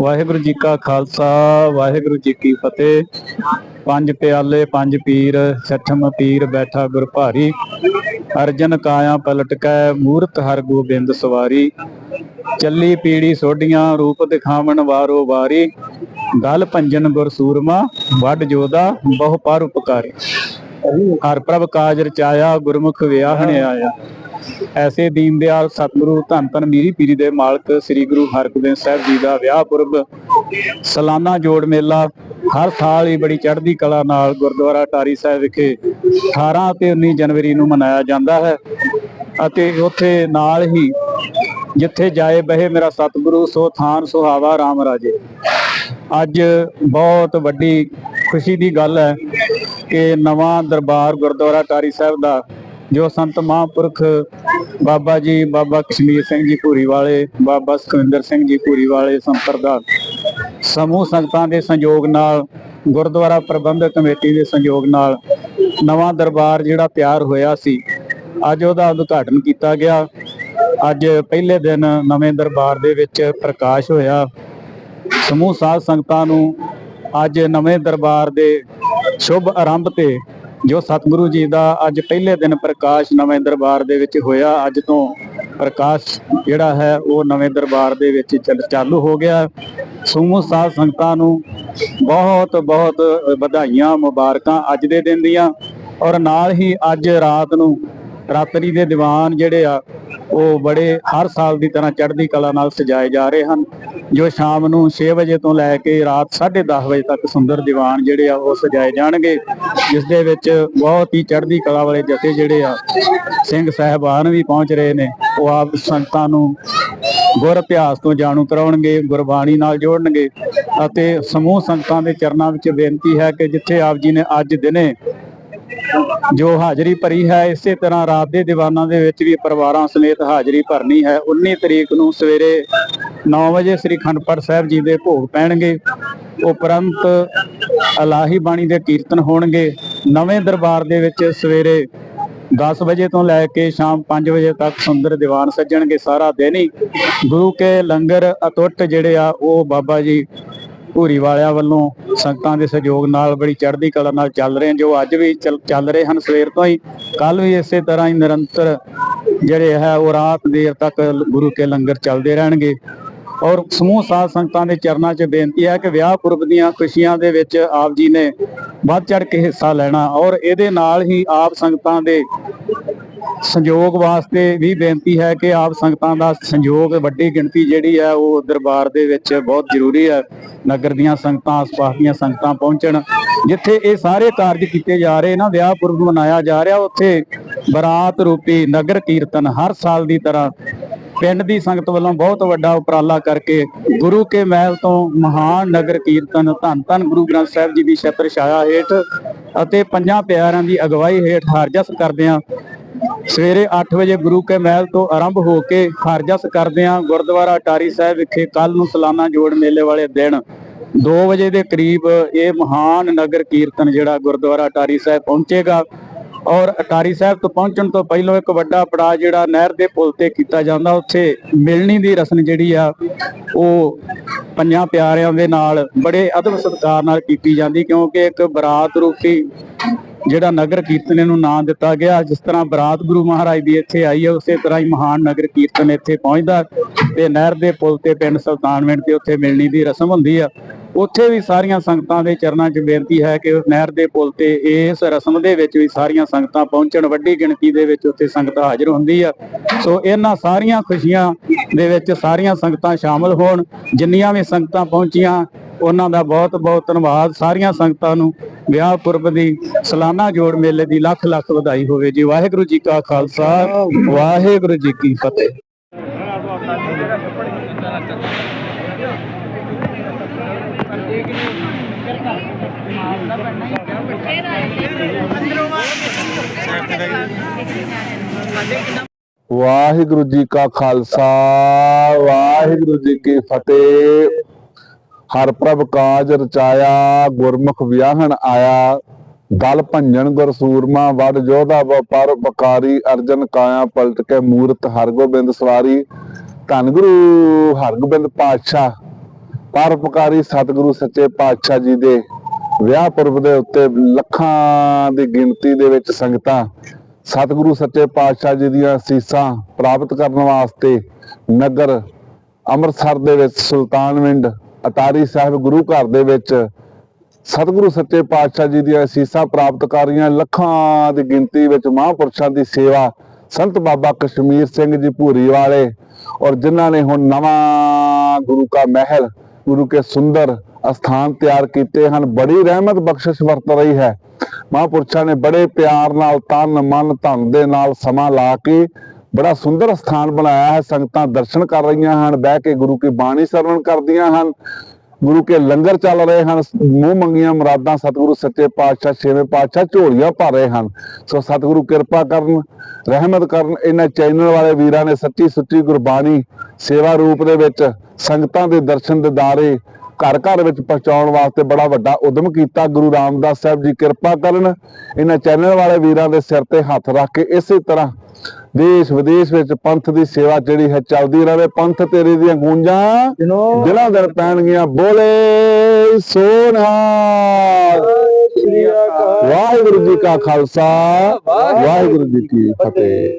ਵਾਹਿਗੁਰੂ ਜੀ ਕਾ ਖਾਲਸਾ, ਵਾਹਿਗੁਰੂ ਜੀ ਕੀ ਫਤਿਹ। ਪੰਜ ਪਿਆਲੇ, ਪੰਜ ਪੀਰ ਛਠਮ ਪੀਰ ਬੈਠਾ ਗੁਰ ਭਾਰੀ। ਅਰਜਨ ਕਾਇਆ ਪਲਟ ਕੈ ਮੂਰਤ ਹਰ ਗੋਬਿੰਦ ਸਵਾਰੀ। ਚੱਲੀ ਪੀੜੀ ਸੋਢੀਆਂ, ਰੂਪ ਦਿਖਾਵਣ ਵਾਰੋ ਵਾਰੀ। ਗਲ ਭੰਜਨ ਗੁਰ ਸੂਰਮਾ ਵੱਡ ਜੋਦਾ, ਬਹੁ ਪਰ ਉਪਕਾਰੀ। ਹਰ ਪ੍ਰਭ ਕਾਜ ਰਚਾਇਆ ਗੁਰਮੁਖ ਵਿਆਹਣ ਆਇਆ। ਐਸੇ ਦੀਨਦਿਆਲ ਸਤਿਗੁਰੂ ਧੰਨ ਧੰਨ ਮੀਰੀ ਪੀਰੀ ਦੇ ਮਾਲਕ ਸ੍ਰੀ ਗੁਰੂ ਹਰਗੋਬਿੰਦ ਸਾਹਿਬ ਜੀ ਦਾ ਵਿਆਹ ਪੁਰਬ, ਸਾਲਾਨਾ ਜੋੜ ਮੇਲਾ, ਹਰ ਸਾਲ ਹੀ ਬੜੀ ਚੜ੍ਹਦੀ ਕਲਾ ਨਾਲ ਗੁਰਦੁਆਰਾ ਟਾਰੀ ਸਾਹਿਬ ਵਿਖੇ 18 ਤੇ 19 ਜਨਵਰੀ ਨੂੰ ਮਨਾਇਆ ਜਾਂਦਾ ਹੈ ਅਤੇ ਉੱਥੇ ਨਾਲ ਹੀ ਜਿੱਥੇ ਜਾਏ ਬਹੇ ਮੇਰਾ ਸਤਿਗੁਰੂ, ਸੋ ਥਾਨ ਸੁਹਾਵਾ RAM ਰਾਜੇ। ਅੱਜ ਬਹੁਤ ਵੱਡੀ ਖੁਸ਼ੀ ਦੀ ਗੱਲ ਹੈ ਕਿ ਨਵਾਂ ਦਰਬਾਰ ਗੁਰਦੁਆਰਾ ਟਾਰੀ ਸਾਹਿਬ ਦਾ ਜੋ ਸੰਤ ਮਹਾਂਪੁਰਖ ਬਾਬਾ ਜੀ, ਬਾਬਾ ਕਸ਼ਮੀਰ ਸਿੰਘ ਜੀ ਭੂਰੀ ਵਾਲੇ, ਬਾਬਾ ਸੁਖਵਿੰਦਰ ਸਿੰਘ ਜੀ ਭੂਰੀ ਵਾਲੇ ਸੰਪਰਦਾ ਸਮੂਹ ਸੰਗਤਾਂ ਦੇ ਸੰਯੋਗ ਨਾਲ, ਗੁਰਦੁਆਰਾ ਪ੍ਰਬੰਧਕ ਕਮੇਟੀ ਦੇ ਸੰਯੋਗ ਨਾਲ ਨਵਾਂ ਦਰਬਾਰ ਜਿਹੜਾ ਤਿਆਰ ਹੋਇਆ ਸੀ, ਅੱਜ ਉਹਦਾ ਉਦਘਾਟਨ ਕੀਤਾ ਗਿਆ। ਅੱਜ ਪਹਿਲੇ ਦਿਨ ਨਵੇਂ ਦਰਬਾਰ ਦੇ ਵਿੱਚ ਪ੍ਰਕਾਸ਼ ਹੋਇਆ। ਸਮੂਹ ਸਾਧ ਸੰਗਤਾਂ ਨੂੰ ਅੱਜ ਨਵੇਂ ਦਰਬਾਰ ਦੇ ਸ਼ੁਭ ਆਰੰਭ ਤੇ ਜੋ ਸਤਿਗੁਰੂ ਜੀ ਦਾ ਅੱਜ ਪਹਿਲੇ ਦਿਨ ਪ੍ਰਕਾਸ਼ ਨਵੇਂ ਦਰਬਾਰ ਦੇ ਵਿੱਚ ਹੋਇਆ, ਅੱਜ ਤੋਂ ਪ੍ਰਕਾਸ਼ ਜਿਹੜਾ ਹੈ, ਉਹ ਨਵੇਂ ਦਰਬਾਰ ਦੇ ਵਿੱਚ ਚੱਲ- ਚਾਲੂ ਹੋ ਗਿਆ। ਸਮੂਹ ਸਾਧ ਸੰਗਤਾਂ ਨੂੰ ਬਹੁਤ ਬਹੁਤ ਵਧਾਈਆਂ, ਮੁਬਾਰਕਾਂ ਅੱਜ ਦੇ ਦਿਨ ਦੀਆਂ। ਔਰ ਨਾਲ ਹੀ ਅੱਜ ਰਾਤ ਨੂੰ ਰਾਤਰੀ ਦੇ ਦੀਵਾਨ ਜਿਹੜੇ ਆ, ਉਹ ਬੜੇ ਹਰ ਸਾਲ ਦੀ ਤਰ੍ਹਾਂ ਚੜ੍ਹਦੀ ਕਲਾ ਨਾਲ ਸਜਾਏ ਜਾ ਰਹੇ ਹਨ। ਜੋ ਸ਼ਾਮ ਨੂੰ 6 ਵਜੇ ਤੋਂ ਲੈ ਕੇ ਰਾਤ 10:30 ਵਜੇ ਤੱਕ ਸੁੰਦਰ ਦੀਵਾਨ ਜਿਹੜੇ ਆ, ਉਹ ਸਜਾਏ ਜਾਣਗੇ। ਜਿਸ ਦੇ ਵਿੱਚ ਬਹੁਤ ਹੀ ਚੜ੍ਹਦੀ ਕਲਾ ਵਾਲੇ ਜਥੇ ਜਿਹੜੇ ਆ, ਸਿੰਘ ਸਾਹਿਬਾਨ ਵੀ ਪਹੁੰਚ ਰਹੇ ਨੇ। ਉਹ ਆਪ ਸੰਗਤਾਂ ਨੂੰ ਗੁਰ ਇਤਿਹਾਸ ਤੋਂ ਜਾਣੂ ਕਰਾਉਣਗੇ, ਗੁਰਬਾਣੀ ਨਾਲ ਜੋੜਨਗੇ। ਅਤੇ ਸਮੂਹ ਸੰਗਤਾਂ ਦੇ ਚਰਨਾਂ ਵਿੱਚ ਬੇਨਤੀ ਹੈ ਕਿ ਜਿੱਥੇ ਆਪ ਜੀ ਨੇ ਅੱਜ ਦਿਨੇ ਜੋ ਹਾਜ਼ਰੀ ਭਰੀ ਹੈ, ਇਸੇ ਤਰ੍ਹਾਂ ਰਾਤ ਦੇ ਦੀਵਾਨਾਂ ਦੇ ਵਿੱਚ ਵੀ ਪਰਿਵਾਰਾਂ ਸਮੇਤ ਹਾਜ਼ਰੀ ਭਰਨੀ ਹੈ। 19 ਤਰੀਕ ਨੂੰ ਸਵੇਰੇ 9 ਵਜੇ ਸ੍ਰੀ ਖੰਡਪੜ ਸਾਹਿਬ ਜੀ ਦੇ ਭੋਗ ਪੈਣਗੇ। ਉਪਰੰਤ ਅਲਾਹੀ ਬਾਣੀ ਦੇ ਕੀਰਤਨ ਹੋਣਗੇ। ਨਵੇਂ ਦਰਬਾਰ ਦੇ ਵਿੱਚ ਸਵੇਰੇ 10 ਵਜੇ ਤੋਂ ਲੈ ਕੇ ਸ਼ਾਮ 5 ਵਜੇ ਤੱਕ ਸੁੰਦਰ ਦੀਵਾਨ ਸੱਜਣਗੇ। ਸਾਰਾ ਦਿਨ ਹੀ ਗੁਰੂ ਕੇ ਲੰਗਰ ਅਟੁੱਟ ਜਿਹੜੇ ਆ, ਉਹ ਬਾਬਾ ਜੀ ਭੂਰੀ ਵਾਲਿਆਂ ਵੱਲੋਂ ਸੰਗਤਾਂ ਦੇ ਸਹਿਯੋਗ ਨਾਲ ਬੜੀ ਚੜ੍ਹਦੀ ਕਲਾ ਨਾਲ ਚੱਲ ਰਹੇ ਹਨ, ਜੋ ਅੱਜ ਵੀ ਚੱਲ ਰਹੇ ਹਨ ਸਵੇਰ ਤੋਂ ਹੀ। ਕੱਲ ਵੀ ਇਸੇ ਤਰ੍ਹਾਂ ਹੀ ਨਿਰੰਤਰ ਜਿਹੜੇ ਹੈ, ਉਹ ਰਾਤ ਦੇਰ ਤੱਕ ਗੁਰੂ ਕੇ ਲੰਗਰ ਚੱਲਦੇ ਰਹਿਣਗੇ। ਔਰ ਸਮੂਹ ਸਾਧ ਸੰਗਤਾਂ ਦੇ ਚਰਨਾਂ 'ਚ ਬੇਨਤੀ ਹੈ ਕਿ ਵਿਆਹ ਪੁਰਬ ਦੀਆਂ ਖੁਸ਼ੀਆਂ ਦੇ ਵਿੱਚ ਆਪ ਜੀ ਨੇ ਵੱਧ ਚੜ ਕੇ ਹਿੱਸਾ ਲੈਣਾ ਔਰ ਇਹਦੇ ਨਾਲ ਹੀ ਆਪ ਸੰਗਤਾਂ ਦੇ ਸੰਯੋਗ ਵਾਸਤੇ ਵੀ ਬੇਨਤੀ ਹੈ ਕਿ ਆਪ ਸੰਗਤਾਂ ਦਾ ਸੰਯੋਗ ਵੱਡੀ ਗਿਣਤੀ ਜਿਹੜੀ ਹੈ ਉਹ ਦਰਬਾਰ ਦੇ ਵਿੱਚ ਬਹੁਤ ਜ਼ਰੂਰੀ ਹੈ। ਨਗਰ ਦੀਆਂ ਸੰਗਤਾਂ, ਆਸ-ਪਾਸ ਦੀਆਂ ਸੰਗਤਾਂ ਪਹੁੰਚਣ। ਜਿੱਥੇ ਇਹ ਸਾਰੇ ਕਾਰਜ ਕੀਤੇ ਜਾ ਰਹੇ ਨਾ ਵਿਆਹ ਪੁਰਬ ਮਨਾਇਆ ਜਾ ਰਿਹਾ, ਉੱਥੇ ਬਰਾਤ ਰੂਪੀ ਨਗਰ ਕੀਰਤਨ ਹਰ ਸਾਲ ਦੀ ਤਰ੍ਹਾਂ ਪਿੰਡ ਦੀ ਸੰਗਤ ਵੱਲੋਂ ਬਹੁਤ ਵੱਡਾ ਉਪਰਾਲਾ ਕਰਕੇ ਗੁਰੂ ਕੇ ਮਹਿਲ ਤੋਂ ਮਹਾਨ ਨਗਰ ਕੀਰਤਨ ਧੰਨ ਧੰਨ ਗੁਰੂ ਗ੍ਰੰਥ ਸਾਹਿਬ ਜੀ ਦੀ ਛਤਰ ਛਾਇਆ ਹੇਠ ਅਤੇ ਪੰਜਾਂ ਪਿਆਰਿਆਂ ਦੀ ਅਗਵਾਈ ਹੇਠ ਹਰਜਸ ਕਰਦਿਆਂ ਸਵੇਰੇ 8 ਵਜੇ ਗੁਰੂ ਕੇ ਮਹਿਲ ਤੋਂ ਆਰੰਭ ਹੋ ਕੇ ਹਰਜਸ ਕਰਦਿਆਂ ਗੁਰਦੁਆਰਾ ਟਾਰੀ ਸਾਹਿਬ ਵਿਖੇ ਕੱਲ ਨੂੰ ਸਲਾਨਾ ਜੋੜ ਮੇਲੇ ਵਾਲੇ ਦਿਨ। 2 ਵਜੇ ਦੇ ਕਰੀਬ ਇਹ ਮਹਾਨ ਨਗਰ ਕੀਰਤਨ ਜਿਹੜਾ ਗੁਰਦੁਆਰਾ ਟਾਰੀ ਸਾਹਿਬ ਪਹੁੰਚੇਗਾ। ਔਰ ਅਟਾਰੀ ਸਾਹਿਬ ਤੋਂ ਪਹੁੰਚਣ ਤੋਂ ਪਹਿਲਾਂ ਇੱਕ ਵੱਡਾ ਪੜਾਅ ਜਿਹੜਾ ਨਹਿਰ ਦੇ ਪੁਲ ਤੇ ਕੀਤਾ ਜਾਂਦਾ, ਉੱਥੇ ਮਿਲਣੀ ਦੀ ਰਸਮ ਜਿਹੜੀ ਆ, ਉਹ ਪੰਜਾਂ ਪਿਆਰਿਆਂ ਦੇ ਨਾਲ ਬੜੇ ਅਦਬ ਸਤਿਕਾਰ ਨਾਲ ਕੀਤੀ ਜਾਂਦੀ, ਕਿਉਂਕਿ ਇੱਕ ਬਰਾਤ ਰੂਪੀ ਜਿਹੜਾ ਨਗਰ ਕੀਰਤਨ ਨੂੰ ਨਾਂ ਦਿੱਤਾ ਗਿਆ, ਜਿਸ ਤਰ੍ਹਾਂ ਬਰਾਤ ਗੁਰੂ ਮਹਾਰਾਜ ਦੀ ਇੱਥੇ ਆਈ ਹੈ ਉਸੇ ਤਰ੍ਹਾਂ ਹੀ ਮਹਾਨ ਨਗਰ ਕੀਰਤਨ ਇੱਥੇ ਪਹੁੰਚਦਾ ਤੇ ਨਹਿਰ ਦੇ ਪੁਲ ਤੇ ਪਿੰਡ ਸੁਲਤਾਨਵਿੰਡ ਤੇ ਉੱਥੇ ਮਿਲਣੀ ਦੀ ਰਸਮ ਹੁੰਦੀ ਆ। ਉੱਥੇ ਵੀ ਸਾਰੀਆਂ ਸੰਗਤਾਂ ਦੇ ਚਰਨਾਂ 'ਚ ਬੇਨਤੀ ਹੈ ਕਿ ਨਹਿਰ ਦੇ ਪੁਲ ਤੇ ਇਸ ਰਸਮ ਦੇ ਵਿੱਚ ਵੀ ਸਾਰੀਆਂ ਸੰਗਤਾਂ ਪਹੁੰਚਣ। ਵੱਡੀ ਗਿਣਤੀ ਦੇ ਵਿੱਚ ਉੱਥੇ ਸੰਗਤ ਹਾਜ਼ਰ ਹੁੰਦੀ ਆ। ਸੋ ਇਹਨਾਂ ਸਾਰੀਆਂ ਖੁਸ਼ੀਆਂ ਦੇ ਵਿੱਚ ਸਾਰੀਆਂ ਸੰਗਤਾਂ ਸ਼ਾਮਲ ਹੋਣ। ਜਿੰਨੀਆਂ ਵੀ ਸੰਗਤਾਂ ਪਹੁੰਚੀਆਂ, ਉਹਨਾਂ ਦਾ ਬਹੁਤ ਬਹੁਤ ਧੰਨਵਾਦ। ਸਾਰੀਆਂ ਸੰਗਤਾਂ ਨੂੰ ਵਿਆਹ ਪੁਰਬ ਦੀ ਸਲਾਨਾ ਜੋੜ ਮੇਲੇ ਦੀ ਲੱਖ ਲੱਖ ਵਧਾਈ ਹੋਵੇ। ਜੀ ਵਾਹਿਗੁਰੂ ਜੀ ਕਾ ਖਾਲਸਾ, ਵਾਹਿਗੁਰੂ ਜੀ ਕੀ ਫਤਿਹ। ਵਾਹਿਗੁਰੂ ਜੀ ਕਾ ਖਾਲਸਾ, ਵਾਹਿਗੁਰੂ ਜੀ ਕੀ ਫਤਿਹ। ਹਰ ਪ੍ਰਭ ਕਾਜ ਰਚਾਇਆ, ਗੁਰਮੁਖ ਵਿਆਹਣ ਆਇਆ। ਦਲ ਭੰਜਣ ਗੁਰ ਸੂਰਮਾ ਵਡ ਜੋਧਾ ਵਪਾਰ ਬਕਾਰੀ ਅਰਜਨ ਕਾਇਆ ਪਲਟ ਕੇ ਮੂਰਤ ਹਰਗੋਬਿੰਦ ਸਵਾਰੀ। ਧੰਨ ਗੁਰੂ ਹਰਗੋਬਿੰਦ ਪਾਤਸ਼ਾਹ ਪਰਪਕਾਰੀ ਸਤਿਗੁਰੂ ਸੱਚੇ ਪਾਤਸ਼ਾਹ ਜੀ ਦੇ। ਵਿਆਹ ਪੁਰਬ ਦੇ ਉੱਤੇ ਲੱਖਾਂ ਦੀ ਗਿਣਤੀ ਦੇ ਵਿੱਚ ਸੰਗਤਾਂ ਸਤਿਗੁਰੂ ਸੱਚੇ ਪਾਤਸ਼ਾਹ ਜੀ ਦੀਆਂ ਅਸੀਸਾਂ ਪ੍ਰਾਪਤ ਕਰਨ ਵਾਸਤੇ ਨਗਰ ਅੰਮ੍ਰਿਤਸਰ ਦੇ ਵਿੱਚ ਸੁਲਤਾਨਵਿੰਡ ਅਟਾਰੀ ਸਾਹਿਬ ਗੁਰੂ ਘਰ ਦੇ ਵਿੱਚ ਸਤਿਗੁਰੂ ਸੱਚੇ ਪਾਤਸ਼ਾਹ ਜੀ ਦੀਆਂ ਅਸੀਸਾਂ ਪ੍ਰਾਪਤ ਕਰ ਰਹੀਆਂ ਲੱਖਾਂ ਦੀ ਗਿਣਤੀ ਵਿੱਚ ਮਹਾਂਪੁਰਸ਼ਾਂ ਦੀ ਸੇਵਾ ਸੰਤ ਬਾਬਾ ਕਸ਼ਮੀਰ ਸਿੰਘ ਜੀ ਭੂਰੀ ਵਾਲੇ ਔਰ ਜਿਨ੍ਹਾਂ ਨੇ ਹੁਣ ਨਵਾਂ ਗੁਰੂ ਕਾ ਮਹਿਲ, ਗੁਰੂ ਕੇ ਸੁੰਦਰ ਅਸਥਾਨ ਤਿਆਰ ਕੀਤੇ ਹਨ। ਬੜੀ ਰਹਿਮਤ ਬਖਸ਼ਿਸ਼ ਵਰਤ ਰਹੀ ਹੈ। ਮਹਾਂਪੁਰਸ਼ਾਂ ਨੇ ਬੜੇ ਪਿਆਰ ਨਾਲ, ਤਨ, ਮਨ, ਧਨ ਦੇ ਨਾਲ ਸਮਾਂ ਲਾ ਕੇ ਬੜਾ ਸੁੰਦਰ ਸਥਾਨ ਬਣਾਇਆ ਹੈ। ਸੰਗਤਾਂ ਦਰਸ਼ਨ ਕਰ ਰਹੀਆਂ ਹਨ, ਬਹਿ ਕੇ ਗੁਰੂ ਕੀ ਬਾਣੀ ਸਰਵਣ ਕਰਦੀਆਂ ਹਨ। ਗੁਰੂ ਕੇ ਲੰਗਰ ਚੱਲ ਰਹੇ ਹਨ। ਮੂੰਹ ਮੰਗੀਆਂ ਮੁਰਾਦਾਂ ਸਤਿਗੁਰੂ ਸੱਚੇ ਪਾਤਸ਼ਾਹ, ਛੇਵੇਂ ਪਾਤਸ਼ਾਹ ਝੋਲੀਆਂ ਭਰ ਰਹੇ ਹਨ। ਸੋ ਸਤਿਗੁਰੂ ਕਿਰਪਾ ਕਰਨ, ਰਹਿਮਤ ਕਰਨ, ਇਹਨਾਂ ਚੈਨਲ ਵਾਲੇ ਵੀਰਾਂ ਨੇ ਸੱਚੀ ਸੁੱਚੀ ਗੁਰਬਾਣੀ ਸੇਵਾ ਰੂਪ ਦੇ ਵਿੱਚ ਸੰਗਤਾਂ ਦੇ ਦਰਸ਼ਨ ਦਿਦਾਰੇ ਘਰ ਘਰ ਵਿੱਚ ਪਹੁੰਚਾਉਣ ਵਾਸਤੇ ਬੜਾ ਵੱਡਾ ਉਦਮ ਕੀਤਾ। ਗੁਰੂ ਰਾਮਦਾਸ ਸਾਹਿਬ ਜੀ ਕਿਰਪਾ ਕਰਨ ਇਹਨਾਂ ਚੈਨਲ ਵਾਲੇ ਵੀਰਾਂ ਦੇ ਸਿਰ ਤੇ ਹੱਥ ਰੱਖ ਕੇ ਇਸੇ ਤਰ੍ਹਾਂ ਦੇਸ਼ ਵਿਦੇਸ਼ ਵਿੱਚ ਪੰਥ ਦੀ ਸੇਵਾ ਜਿਹੜੀ ਹੈ ਚੱਲਦੀ ਰਹੇ। ਪੰਥ ਤੇਰੇ ਦੀਆਂ ਗੂੰਜਾਂ ਦਿਨਾਂ ਦਿਨ ਪੈਣਗੀਆਂ। ਬੋਲੇ ਸੋਨਾ। ਵਾਹਿਗੁਰੂ ਜੀ ਕਾ ਖਾਲਸਾ। ਵਾਹਿਗੁਰੂ ਜੀ ਕੀ ਫਤਿਹ।